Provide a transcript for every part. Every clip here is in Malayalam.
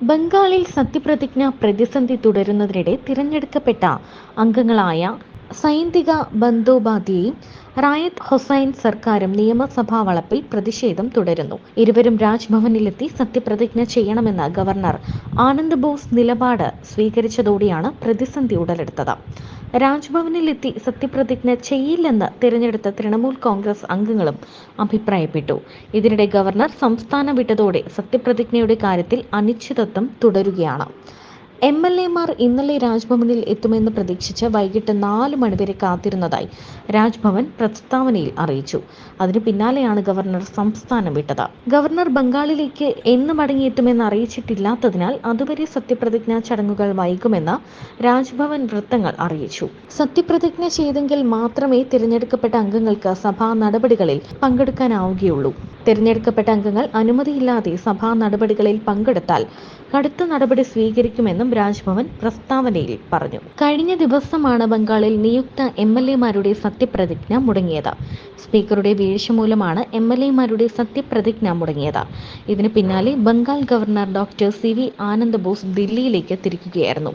ബംഗാളിൽ സത്യപ്രതിജ്ഞ പ്രതിസന്ധി തുടരുന്നതിനിടെ തിരഞ്ഞെടുക്കപ്പെട്ട അംഗങ്ങളായ സൈന്തിക ബന്ദോപാധ്യയും റായത്ത് ഹുസൈൻ സർക്കാരും നിയമസഭാ വളപ്പിൽ പ്രതിഷേധം തുടരുന്നു. ഇരുവരും രാജ്ഭവനിലെത്തി സത്യപ്രതിജ്ഞ ചെയ്യണമെന്ന് ഗവർണർ ആനന്ദ് ബോസ് നിലപാട് സ്വീകരിച്ചതോടെയാണ് പ്രതിസന്ധി ഉടലെടുത്തത്. രാജ്ഭവനിലെത്തി സത്യപ്രതിജ്ഞ ചെയ്യില്ലെന്ന് തിരഞ്ഞെടുത്ത തൃണമൂൽ കോൺഗ്രസ് അംഗങ്ങളും അഭിപ്രായപ്പെട്ടു. ഇതിനിടെ ഗവർണർ സംസ്ഥാനം വിട്ടതോടെ സത്യപ്രതിജ്ഞയുടെ കാര്യത്തിൽ അനിശ്ചിതത്വം തുടരുകയാണ്. എം എൽ എമാർ ഇന്നലെ രാജ്ഭവനിൽ എത്തുമെന്ന് പ്രതീക്ഷിച്ച് വൈകിട്ട് നാല് മണിവരെ കാത്തിരുന്നതായി രാജ്ഭവൻ പ്രസ്താവനയിൽ അറിയിച്ചു. അതിന് പിന്നാലെയാണ് ഗവർണർ സംസ്ഥാനം വിട്ടത്. ഗവർണർ ബംഗാളിലേക്ക് എന്ന് മടങ്ങിയെത്തുമെന്ന് അറിയിച്ചിട്ടില്ലാത്തതിനാൽ അതുവരെ സത്യപ്രതിജ്ഞാ ചടങ്ങുകൾ വൈകുമെന്ന് രാജ്ഭവൻ വൃത്തങ്ങൾ അറിയിച്ചു. സത്യപ്രതിജ്ഞ ചെയ്തെങ്കിൽ മാത്രമേ തിരഞ്ഞെടുക്കപ്പെട്ട അംഗങ്ങൾക്ക് സഭാ നടപടികളിൽ പങ്കെടുക്കാനാവുകയുള്ളൂ. തിരഞ്ഞെടുക്കപ്പെട്ട അംഗങ്ങൾ അനുമതിയില്ലാതെ സഭാ നടപടികളിൽ പങ്കെടുത്താൽ കടുത്ത നടപടി സ്വീകരിക്കുമെന്നും രാജ്ഭവൻ പ്രസ്താവനയിൽ പറഞ്ഞു. കഴിഞ്ഞ ദിവസമാണ് ബംഗാളിൽ നിയുക്ത എം എൽ എമാരുടെ സത്യപ്രതിജ്ഞ മുടങ്ങിയത്. സ്പീക്കറുടെ വീഴ്ച മൂലമാണ് എം എൽ എമാരുടെ സത്യപ്രതിജ്ഞ മുടങ്ങിയത്. ഇതിന് പിന്നാലെ Bengal governor doctor C. V. Anand Bose ദില്ലിയിലേക്ക് തിരിക്കുകയായിരുന്നു.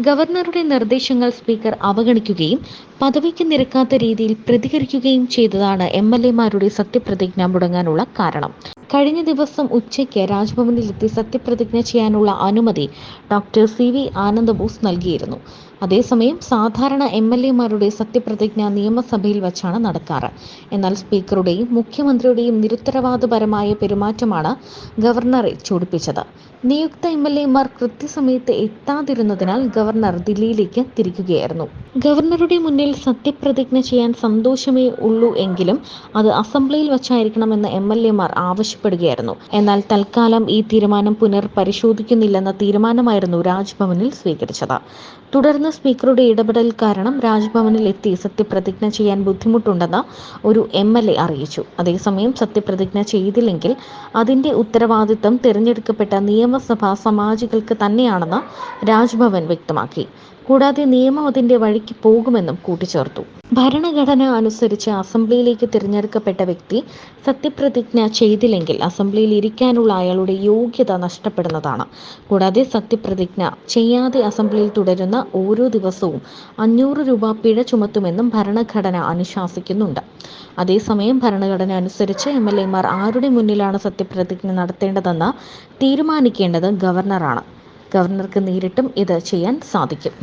ഗവർണറുടെ നിർദ്ദേശങ്ങൾ സ്പീക്കർ അവഗണിക്കുകയും പദവിക്ക് നിരക്കാത്ത രീതിയിൽ പ്രതികരിക്കുകയും ചെയ്തതാണ് എം എൽ എമാരുടെ സത്യപ്രതിജ്ഞ മുടങ്ങാനുള്ള കാരണം. കഴിഞ്ഞ ദിവസം ഉച്ചയ്ക്ക് രാജ്ഭവനിലെത്തി സത്യപ്രതിജ്ഞ ചെയ്യാനുള്ള അനുമതി ഡോക്ടർ സി വി ആനന്ദബോസ് നൽകിയിരുന്നു. അതേസമയം സാധാരണ എം എൽ എമാരുടെ സത്യപ്രതിജ്ഞ നിയമസഭയിൽ വച്ചാണ് നടക്കാറ്. എന്നാൽ സ്പീക്കറുടെയും മുഖ്യമന്ത്രിയുടെയും നിരുത്തരവാദപരമായ പെരുമാറ്റമാണ് ഗവർണറെ ചൂടിപ്പിച്ചത്. നിയുക്ത എം എൽ എമാർ കൃത്യസമയത്ത് എത്താതിരുന്നതിനാൽ ഗവർണർ ദില്ലിയിലേക്ക് തിരിക്കുകയായിരുന്നു. ഗവർണറുടെ മുന്നിൽ സത്യപ്രതിജ്ഞ ചെയ്യാൻ സന്തോഷമേ ഉള്ളൂ എങ്കിലും അത് അസംബ്ലിയിൽ വച്ചായിരിക്കണമെന്ന് എം എൽ എമാർ ആവശ്യപ്പെടുകയായിരുന്നു. എന്നാൽ തൽക്കാലം ഈ തീരുമാനം പുനർപരിശോധിക്കുന്നില്ലെന്ന തീരുമാനമായിരുന്നു രാജ്ഭവനിൽ സ്വീകരിച്ചത്. തുടർന്ന് സ്പീക്കറുടെ ഇടപെടൽ കാരണം രാജ്ഭവനിൽ എത്തി സത്യപ്രതിജ്ഞ ചെയ്യാൻ ബുദ്ധിമുട്ടുണ്ടെന്ന് ഒരു എം എൽ എ അറിയിച്ചു. അതേസമയം സത്യപ്രതിജ്ഞ ചെയ്തില്ലെങ്കിൽ അതിന്റെ ഉത്തരവാദിത്തം തിരഞ്ഞെടുക്കപ്പെട്ട നിയമസഭാ സമാജികൾക്ക് തന്നെയാണെന്ന് രാജ്ഭവൻ വ്യക്തമാക്കി. കൂടാതെ നിയമം അതിന്റെ വഴിക്ക് പോകുമെന്നും കൂട്ടിച്ചേർത്തു. ഭരണഘടന അനുസരിച്ച് അസംബ്ലിയിലേക്ക് തിരഞ്ഞെടുക്കപ്പെട്ട വ്യക്തി സത്യപ്രതിജ്ഞ ചെയ്തില്ലെങ്കിൽ അസംബ്ലിയിൽ ഇരിക്കാനുള്ള അയാളുടെ യോഗ്യത നഷ്ടപ്പെടുന്നതാണ്. കൂടാതെ സത്യപ്രതിജ്ഞ ചെയ്യാതെ അസംബ്ലിയിൽ തുടരുന്ന ഓരോ ദിവസവും അഞ്ഞൂറ് രൂപ പിഴ ചുമത്തുമെന്നും ഭരണഘടന അനുശാസിക്കുന്നുണ്ട്. അതേസമയം ഭരണഘടന അനുസരിച്ച് എം എൽ എമാർ ആരുടെ മുന്നിലാണ് സത്യപ്രതിജ്ഞ നടത്തേണ്ടതെന്ന് തീരുമാനിക്കേണ്ടത് ഗവർണറാണ്. ഗവർണർക്ക് നേരിട്ടും ഇത് ചെയ്യാൻ സാധിക്കും.